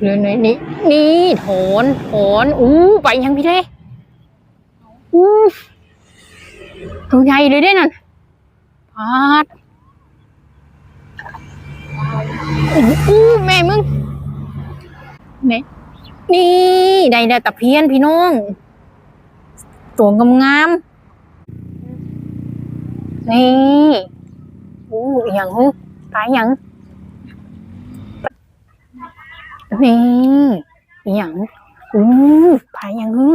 หรือนี่นี่นี่โถนโถนอู้ไปยังพี่เด้อู้ตัวใหญ่เลยเด้นั่นพาดอู้แม่มึงนี่นี่ได้ได้ตะเพียนพี่น้องตัวงามๆนี่อู้อย่างหูตายอย่าง นี่อย่างอู้พายอย่างฮึ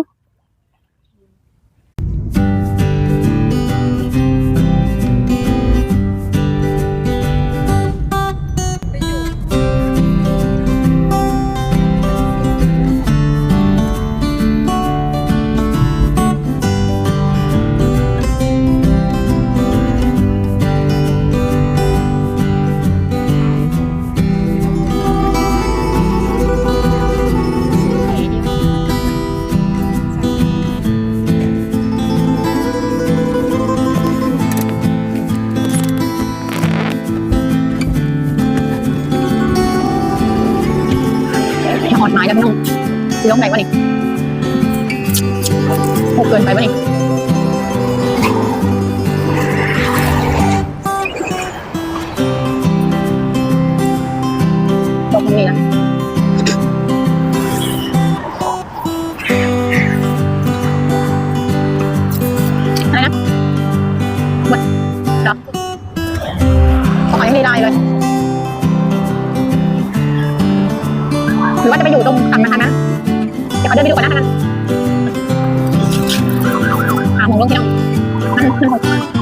อดหมายแล้วพี่น้องคืองไหนวะนี่โหเกินไปวะนี่ตรงนี้นะอะไรนะหมดเหรอขอยังไม่ได้เลย หรือว่าจะไปอยู่ตรงฝั่งนะคะนะเดี๋ยวขอเดินไปดูก่อนนะนั้นหาหมองลงที่น้องนั่นนั่น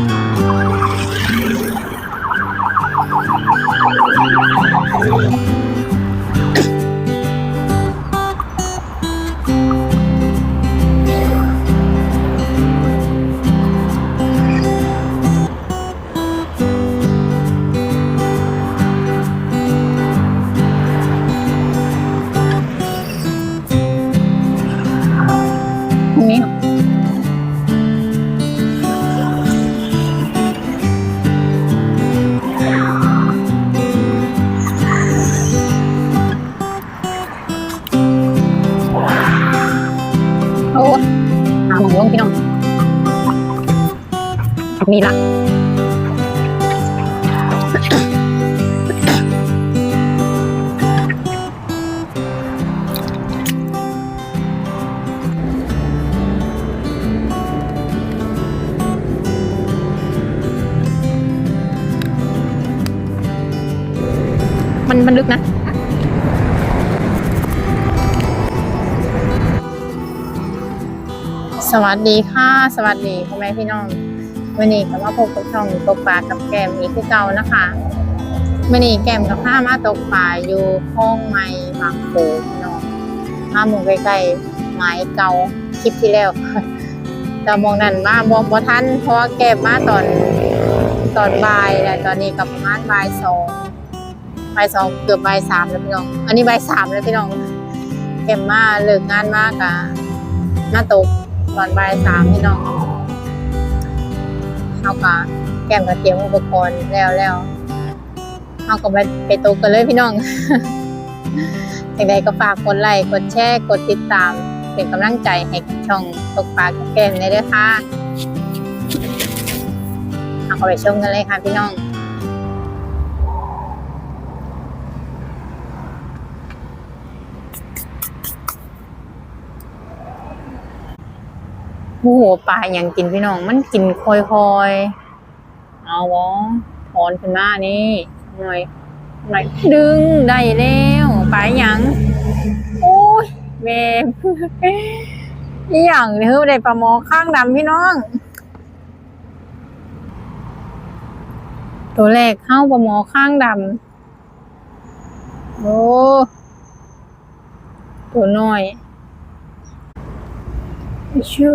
พี่น้องมีละมันมันลึกนะ สวัสดีค่ะ สวัสดีพ่อแม่พี่น้องวันนี้ก็มาพบกับช่องตกปลากับแกมอีกคือเก่านะคะวันนี้แกมกับข้ามาตกปลาอยู่ห้องไม้บางโขพี่น้องมาหมู่ใกล้ๆไม้เก่าคลิปที่แล้วแต่มองนั่นมาบองบ่ทันเพราะแกมมาตอนตอนบ่ายแล้วตอนนี้ก็ประมาณบ่ายสองบ่ายสองเกือบบ่ายสามแล้วพี่น้อง อันนี้บ่ายสามแล้วพี่น้องเก็มมาเลิกงานมากอะมาตก ตอนบ่ายสามพี่น้องเขาก็แก้มก็เตรียมอุปกรณ์แล้วแล้วเขาก็ไปไปตกกันเลยพี่น้องอย่างใดก็ฝากกดไลค์กดแชร์กดติดตาม เป็นกำลังใจให้ช่องตกปลาแก้มในเด้อค่ะเอาไปชมกันเลยค่ะพี่น้อง หูหัวปลาอย่างกินพี่น้อง มันกินคอยๆ เอาวะถอนขึ้นมานี่หน่อยหน่อยดึงได้แล้วปลาหยังโอ้ยแม่อีหยังนี่คือได้ปลาหมอข้างดำพี่น้อง ตัวแรกเข้าปลาหมอข้างดำโอ้ตัวน้อยชื่อ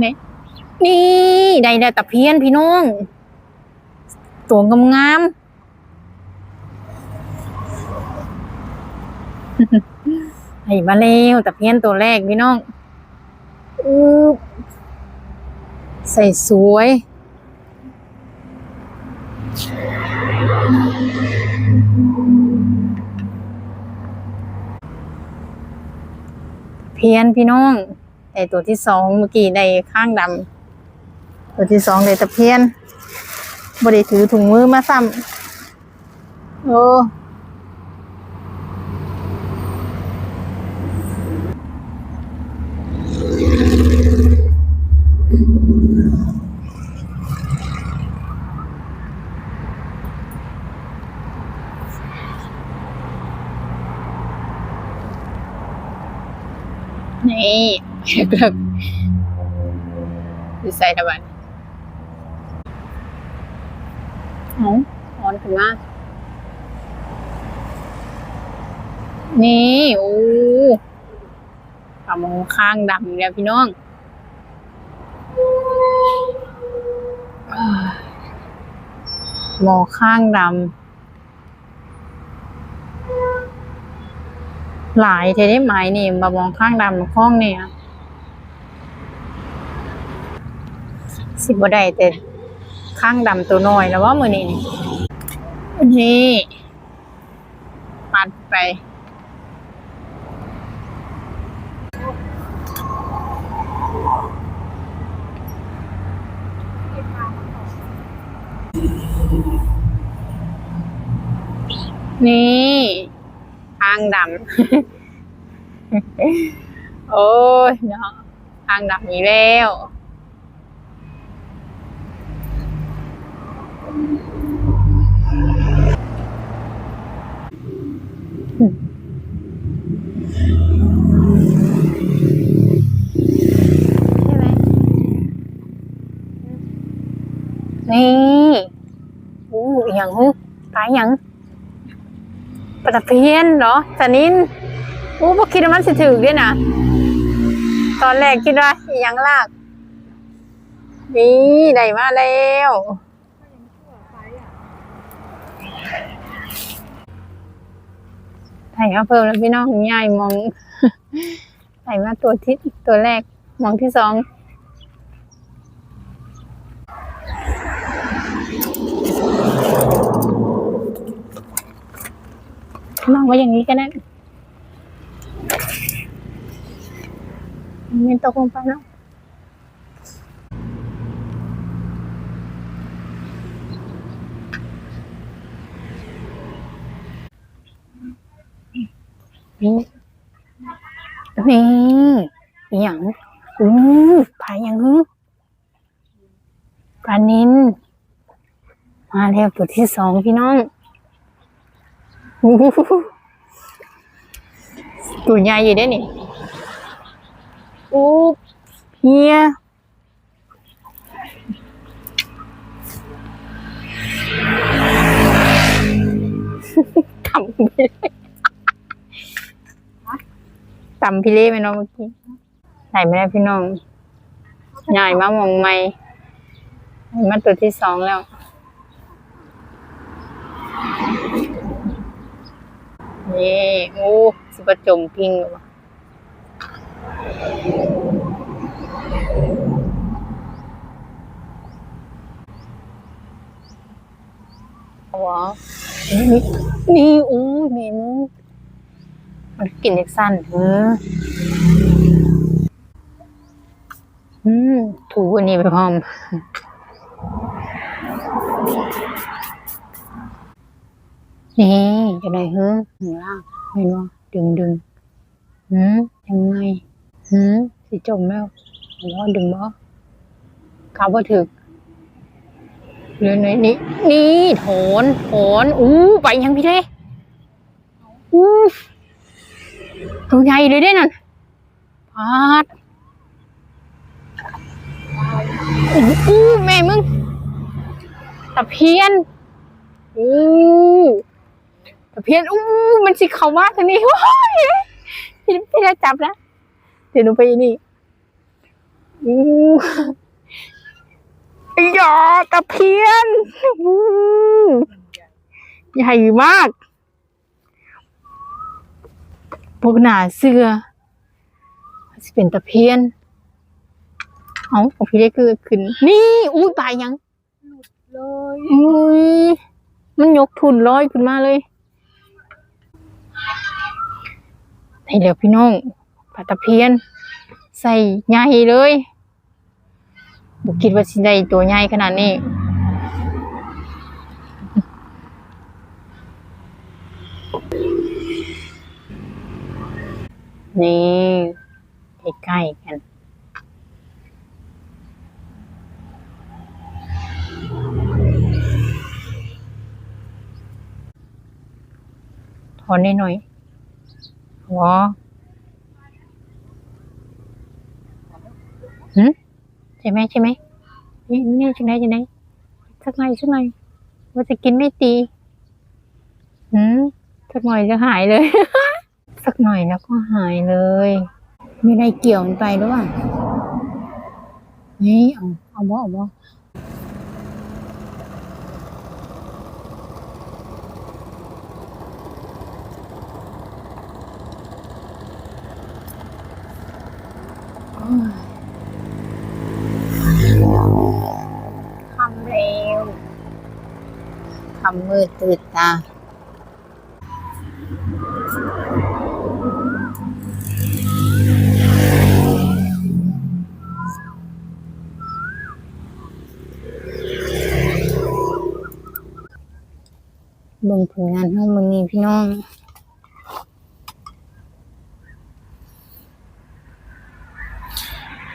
เนี่ย นี่ได้ได้ตะเพียนพี่น้องตัวงามงามๆให้มาเร็วตะเพียนตัวแรกพี่น้องอือใส่สวย เพียนพี่น้องไอ้ตัวที่สองเมื่อกี้ในข้างดำ ตัวที่สองเลยตะเพียนบริถือถุงมือมาซ้ำโอ้นี่เลิกดีใส่ตะวัน เอาออนขึ้นมานี่โอ้ปลาหมอข้างดำอีกแล้วพี่น้องหมอข้างดำหลายเทได้ไหมนี่บามองข้างดำข้องเนี่ยสิบบ่ได้แต่ ข้างดำตัวน้อยแล้วว่ามือนี่นี่นี่ปัดไป นี่ข้างดำ โอ้ยเนาะข้างดำอีแล้ว ใช่ไหม นี่อู้อหย่างฮึตายอย่างปลาตะเพียนเหรอสนินอู้พวกคิดว่ามันสิถือด้วยนะ ตอนแรกคิดว่าอย่างลาก นี่ ได้มาแล้ว ถ่มาเพิ่มแล้วพี่น้องใหญ่มองใส่มาตัวที่ตัวแรกมองที่สองมองไว้อย่างนี้ก็ได้มันตกลงไปแล้ว นี่ นี่อหย่างอู้ผาอย่างฮึปลานินมาแล้วตัวที่สองพี่น้องตัวใหญ่อยู่ได้นี่อู้เฮียทำไปเลย ตำพี่เล่ไหมน้องเมื่อกี้ใส่ไม่ได้พี่น้องใหญ่มากมองไม่มาตัวที่สองแล้ว นี่โอ้สิประจมพิงอยู่ว่ะว้าวนี่นี่โอ้เมนู มันกลิ่นเด็กสั้นเอออืม ถูอันนี้ไปพร้อม นี่จะได้ฮึข้างล่างเห็นว่าดึงดึงหืมยังไงหืมสิจมแล้วหรือว่าดึงบ่กาบ่ถึกเรือไหนนี่นี่โถนโถนอู้ไปยังพี่เด้อู้ ตัวใหญ่เลยเด้นั่นพาดอู้แม่มึงตะเพียนอู้ตะเพียนอู้มันสิเข้ามาทางนี้ว้ายพี่พี่ได้จับนะเดี๋ยวหนูไปนี่อู้หยอตะเพียนอู้ใหญ่มาก พวกหนาเสือสิเป็นตะเพียนเอาของพี่ได้คือขึ้น นี่ อุ้ยปลายยังเลยอุ้ยมันยกทุนลอยขึ้นมาเลยได้แล้วพี่น้องปลาตะเพียน ใส่ใหญ่เลยบุคิดว่าสิได้ตัวใหญ่ขนาดนี้ นี่ใกล้ๆกันถอนนิดหน่อยหัวหืมใช่ไหมใช่ไหมนี่นี่จังไหนจังไหนสักหน่อยสักหน่อยว่าจะกินไม่ตีหืมสักหน่อยจะหายเลย สักหน่อยแล้วก็หายเลยมีอะไรเกี่ยวมันไปหรือเปล่านี่เอาเอาบ่เอาบ่โอ้ยคำเร็วคำมืดตื่นตา เบิ่งผลงานเฮามื้อนี้พี่น้อง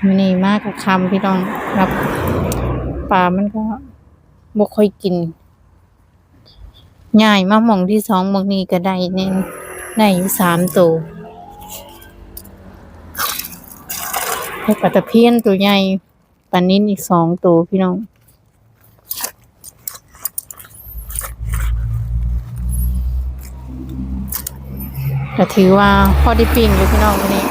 มื้อนี้มากกับคำพี่น้องครับปลามันก็บ่ค่อยกินง่ายมาหม่องที่สองบางนี้ก็ได้แน่ได้อยู่สามตัวให้ปลาตะเพียนตัวใหญ่ปลานิ้นอีกสองตัวพี่น้อง ก็ถือว่าพอได้ปิ้งเลยพี่น้องวันนี้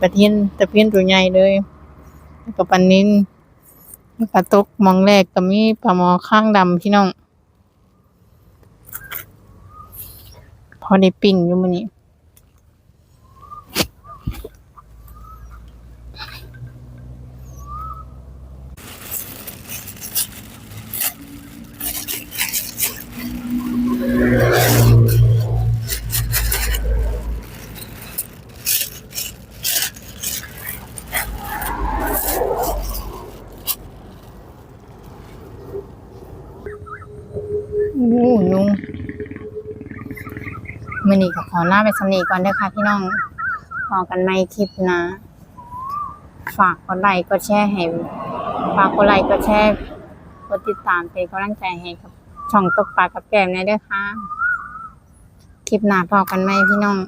ตะเพียนตะเพียนตัวใหญ่เลยกับปันนินแล้วก็ตกมองแรกก็มีปลาหมอข้างดำพี่น้อง พอได้ปิ้งอยู่มื้อนี้ อ้นุ่งมื่อนี้ก็ขอลาไปสำนีก่อนเด้อค่ะพี่น้องพอกันในคลิปนะ ฝากกดไลค์กดแชร์ให้ฝากกดไลค์กดแชร์กดติดตามเป็นกำลังใจให้กับช่องตกปลากับแก้มในเด้อค่ะ คลิปหน้าพอกันไหมพี่น้อง